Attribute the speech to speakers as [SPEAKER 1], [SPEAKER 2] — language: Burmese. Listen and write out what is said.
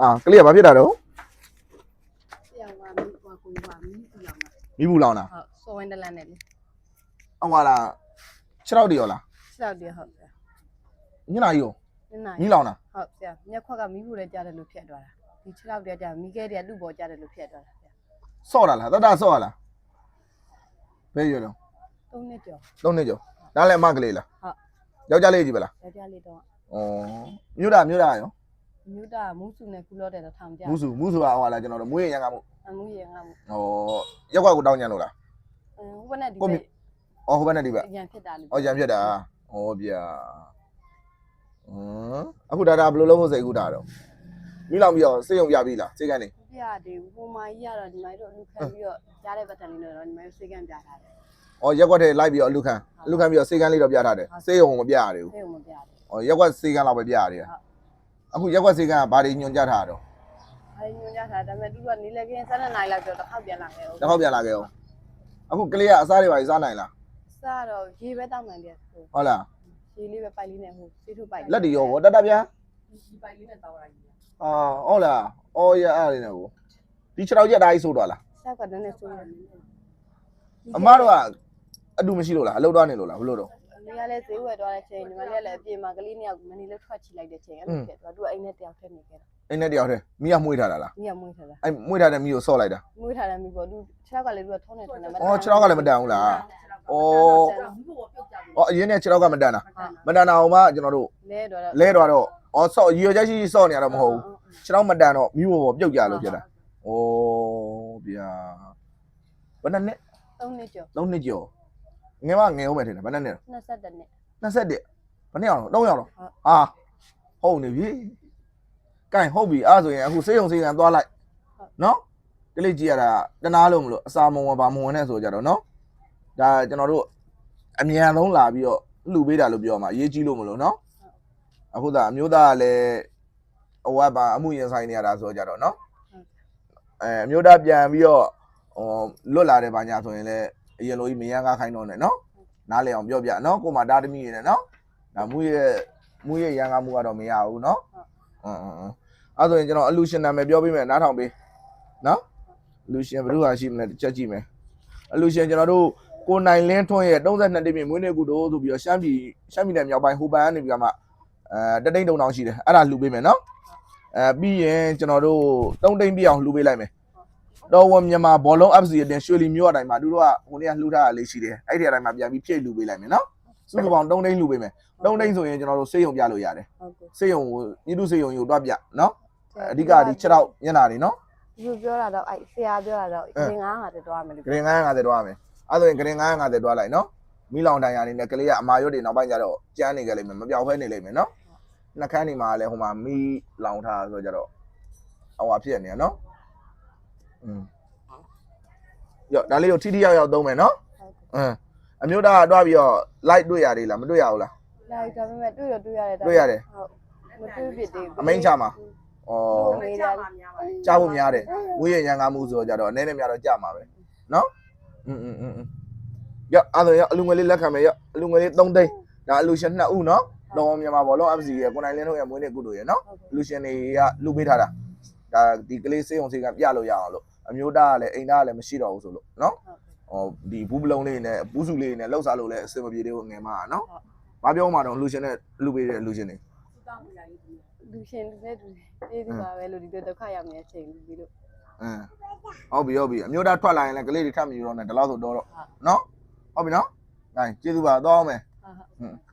[SPEAKER 1] အာကလေးကဘာဖြစ်တာတော့
[SPEAKER 2] ပြောင်းသွားပြီဟိုကိုကမီးပြောင်းတာ
[SPEAKER 1] မိဘူးလောင်တာ
[SPEAKER 2] ဟုတ်စောဝင်တလန်နဲ့လေ
[SPEAKER 1] အဟွာလားခြေထောက်တည်းရောလား
[SPEAKER 2] ခြေထောက်တည်းဟုတ်ဆရာ
[SPEAKER 1] ညနာကြီးရော
[SPEAKER 2] နင်နာ
[SPEAKER 1] မိလောင်တာ
[SPEAKER 2] ဟုတ်ဆရာမျက်ခွက်ကမီးဖို့လည်းကြားတယ်လို့ဖြတ်သွားတာဒီခြေထောက်တည်းကမီးခဲတည်းလူ့ပေါ်ကြားတယ်လို့ဖြတ်သွားတာဆရာ
[SPEAKER 1] ဆော့တာလားတတဆော့ရလားဘယ်ရွယ်တော့
[SPEAKER 2] သုံးနှစ်ကျော်
[SPEAKER 1] သုံးနှစ်ကျော်ဒါလည်းအမကလေးလား
[SPEAKER 2] ဟုတ်
[SPEAKER 1] ယောက်ျားလေးကြီးပဲလား
[SPEAKER 2] ယောက်ျားလေးတော့
[SPEAKER 1] ဩမြို့တာမြို့တာရော
[SPEAKER 2] မြူတာမူးစုနဲ့ကုလော့တဲ့တော့ထောင်ကြ
[SPEAKER 1] မူစုမူစုကဟွာလားကျွန်တော်တို့မွေးရရန်ကမှု
[SPEAKER 2] အမှုရငါမှု
[SPEAKER 1] ဩရက်ကွက်ကိုတောင်းညံလို့လား
[SPEAKER 2] ဟိုဘက်နဲ့ဒီ
[SPEAKER 1] ကို
[SPEAKER 2] ဘ
[SPEAKER 1] မြ
[SPEAKER 2] က်
[SPEAKER 1] ဩဟိုဘက်နဲ့ဒီဘက်
[SPEAKER 2] အရန်ဖြစ်တာလို့
[SPEAKER 1] ဩရံဖြစ်တာဩဗျာဟမ်အခုဒါဒါဘယ်လိုလုပ်ဖို့စိတ်ကူးတာတော့မိလောင်ပြီးတော့စိတ်ယုံပြပြီလားစိတ်ကနေ
[SPEAKER 2] ပြရတယ်ဟိုမာကြီးကတော့ဒီမိုင်းတို့လူခံပြီးတော့ကြားတဲ့ပတ်တန်လေးတော့ဒီမိုင်းစေကံပြထားတယ်။
[SPEAKER 1] အော်ရက်ကွက်ထဲလိုက်ပြီးတော့အလူခံအလူခံပြီးတော့စေကန်းလေးတော့ပြထားတယ်။စေယုံမပြရသေးဘူး
[SPEAKER 2] သိုံမပြတယ်။
[SPEAKER 1] အော်ရက်ကွက်စေကန်းလောက်ပဲပြရတယ်
[SPEAKER 2] ဟုတ်။
[SPEAKER 1] အခုရက်ကွက်စေကန်းကဘာတွေညွန်ကြထားတာတော့
[SPEAKER 2] အဲဒီညွှန်ကြားထားဒါပေမဲ့သူကနေလေကင်း7နိုင်လောက်တော့တစ်ခေါက်ပြန်လာခဲ့။
[SPEAKER 1] တစ်ခေါက်ပြန်လာခဲ့အောင်။အခုကလေးကအစားတွေပါစားနိုင်လား
[SPEAKER 2] စားတော့ရေပဲတောက်နိုင်တယ်ဟို။
[SPEAKER 1] ဟုတ်လား
[SPEAKER 2] ရေလေးပဲပိုက်လေးနဲ့ဟိုစေးထုတ်ပိုက်။
[SPEAKER 1] လက်တွေရောဘောတတ်တတ်ဗျာ
[SPEAKER 2] ဒီပိုက်လေးနဲ့တောက်ရကြီး။
[SPEAKER 1] အာဟုတ်လား။အော်ရအားလေးနဲ့ကိုဒီခြေထောက်ရက်သားကြီးဆိုးတော့လား
[SPEAKER 2] ဆောက်ကတည်းကဆိုးတယ်။
[SPEAKER 1] အမတို့ကအတူမရှိလို့လားအလုပ်တော့နေလို့လားဘလို့တော့
[SPEAKER 2] နေရာလဲဈေးဝယ်သွားတဲ့ချိန်ဒီမှာလည်းလည်းအပြင်မှာကလေးနှစ်ယောက်မနေလို့ထွက်ချလိုက်တဲ့ချိန်အဲ့လိုဖြစ်သွားသူကအိမ်နဲ့တယောက်ထည့်နေခဲ့တာ။
[SPEAKER 1] အိမ်နဲ့တယောက်တည်းမိကမွေးထားတာလား
[SPEAKER 2] မိကမွေးထားတာ။
[SPEAKER 1] အဲ့မွေးထားတဲ့မိကိုဆော့လိုက်တာ
[SPEAKER 2] မွေးထားတယ်မိပေါ့သူခြေထောက်ကလည်းသူကထုံးနေထုံးနေ။
[SPEAKER 1] အော်ခြေထောက်ကလည်းမတန်ဘူးလား။အော်အော်အရင်နဲ့ခြေထောက်ကမတန်တာ။မတန်တာအောင်မှကျွန်တော်တို့
[SPEAKER 2] လဲတော့
[SPEAKER 1] လဲတော့တော့အော်ဆော့ရီရောချက်ရှိရှိဆော့နေရတော့မဟုတ်ဘူးခြေထောက်မတန်တော့မိဘပေါ်ပြုတ်ကြလို့ဖြစ်တာဩဗျာဘယ်နှစ်နှစ်
[SPEAKER 2] 3နှစ်ကျော်
[SPEAKER 1] သုံးနှစ်ကျော် ငယ်မငယ်အောင်ပဲထင်တယ်ဘယ်နှစ်နှစ်
[SPEAKER 2] 21နှစ်
[SPEAKER 1] 21ဘယ်နှစ်အောင်တော့3ရောက်တော့
[SPEAKER 2] ဟုတ်
[SPEAKER 1] အာဟုတ်နေပြီကဲဟုတ်ပြီအဲ့ဆိုရင်အခုစေးုံစေးကန်သွားလိုက်နော်ကလေးကြည့်ရတာတနာလို့မလို့အစာမဝင်ပါမဝင်နဲ့ဆိုကြတော့နော်ဒါကျွန်တော်တို့အမြန်ဆုံးလာပြီးတော့လှူပေးတာလို့ပြောမှာအရေးကြီးလို့မလို့နော်အခုသာအမျိုးသားကလည်းအဝတ်ပါအမှုရင်ဆိုင်နေရတာဆိုကြတော့နော်အဲအမျိုးသားပြန်ပြီးတော့ဟိုလွတ်လာတယ်ဘာညာဆိုရင်လည်း အရင်လိုကြီးမရန်ကားခိုင်းတော့နဲ့နော်နားလည်အောင်ပြောပြနော်ကိုမတားသမီးနေနဲ့နော်ဒါမှုရဲ့မှုရဲ့ရန်ကားမှုကတော့မရဘူးနော်အင်းအင်းအင်းအဲ့ဆိုရင်ကျွန်တော်အလူရှင်နာမည်ပြောပေးမယ်နားထောင်ပေးနော်အလူရှင်ဘယ်သူဟာရှိမလဲတစ်ချက်ကြည့်မယ်အလူရှင်ကျွန်တော်တို့ကိုနိုင်လင်းထွန်းရဲ့32နှစ်ပြည့်မွေးနေ့ကုသိုလ်ဆိုပြီးတော့ရှမ်းပြည်ရှမ်းပြည်နယ်မြောက်ပိုင်းဟိုပန်ကနေပြီးတော့မှအဲတတိန်တုံတောင်ရှိတယ်အဲ့ဒါလှူပေးမယ်နော်အဲပြီးရင်ကျွန်တော်တို့တုံးတိန်ပြည့်အောင်လှူပေးလိုက်မယ် တော့ဝမြန်မာဘောလုံး FC အတင်ရွှေလီမြို့အတိုင်းမှာသူတို့ကဟိုနေ့ကလှူထားတာလေးရှိတယ်အဲ့ဒီအတိုင်းမှာပြန်ပြီးဖြည့်လှူပေးလိုက်မယ်နော်စုစုပေါင်းတုံးတိန်လှူပေးမယ်တုံးတိန်ဆိုရင်ကျွန်တော်တို့စေးရုံပြလို့ရတယ်
[SPEAKER 2] ဟုတ်ကဲ့
[SPEAKER 1] စေးရုံကိုပြည်သူစေးရုံကိုတွားပြနော်အဓိကဒီ6တော့ညနာတွေနော်
[SPEAKER 2] သူပြောတာတော့အဲ့ဆရာပြောတာတော့ငင်ငါးဟာတက်သွားမယ်လို့
[SPEAKER 1] ဂရင်950တွားမယ်အဲ့ဆိုရင်ဂရင်950တွားလိုက်နော်မိလောင်တန်ရနေနဲ့ကလေးကအမာရွတ်တွေနောက်ပိုင်းကျတော့ကျန်းနေကြလိမ့်မယ်မပြောက်ဖဲနေလိမ့်မယ်နော်နှကန်းနေမှာလည်းဟိုမှာမိလောင်ထားဆိုကြတော့အဝါဖြစ်နေရနော် อืมရောဒါလေးကိုထိထိရောက်ရောက်သုံးမယ်နော်
[SPEAKER 2] ဟုတ်ကဲ့
[SPEAKER 1] အင်းအမျိုးသားကတွားပြီးတော့ light တွေ့ရတယ်လားမတွေ့ရဘူးလား
[SPEAKER 2] လိုက်ဒါပေမဲ့တွေ့တော့တွေ့ရတယ်
[SPEAKER 1] တွေ့ရတယ်
[SPEAKER 2] ဟုတ်မတွေ့ဖြစ်သေးဘူး
[SPEAKER 1] အမိန့်ချမှာဩ
[SPEAKER 2] မေးတယ်
[SPEAKER 1] ကြားဖို့များတယ်ဝိရရန်ကားမှုဆိုတော့ကြတော့အနေနဲ့များတော့ကြာမှာပဲနော်อืมอืมอืมရောအဲ့ဒါရောအလူငွေလေးလက်ခံမယ်ရောအလူငွေလေး3သိန်းဒါအလူရှင်2ဦးနော်တော့မြန်မာဘောလုံး FC ရဲ့ကိုနိုင်လင်းတို့ရဲ့မွေးနေ့ကုတို့ရဲ့နော်အလူရှင်တွေကလူပေးထားတာ ဒါဒီကလေးစေးုံစေးကပြလို့ရအောင်လို့အမျိုးသားကလည်းအိမ်သားကလည်းမရှိတော့ဘူးဆိုလို့နော်ဟောဒီဘူးပလုံးလေးနဲ့ဘူးစုလေးနဲ့လှုပ်စားလို့လည်းအစင်မပြေသေးဘူးငယ်မကနော်ဘာပြောမှတော့လူရှင်နဲ့လူပေးတဲ့လူရှင်တွေ
[SPEAKER 2] လူရှင်တဲ့သူအေးဒီပါပဲလို့ဒီလိုဒုက္ခရောက်နေတဲ့အချိန်ပြီးလို့
[SPEAKER 1] အင်းဟုတ်ပြီဟုတ်ပြီအမျိုးသားထွက်လာရင်လည်းကလေးတွေထပ်မယူတော့နဲ့ဒီလောက်ဆိုတော့တော့နော်ဟုတ်ပြီနော်အဲကျေးဇူးပါတော့အောင်မယ်
[SPEAKER 2] ဟုတ်ဟုတ်
[SPEAKER 1] ဟွန်း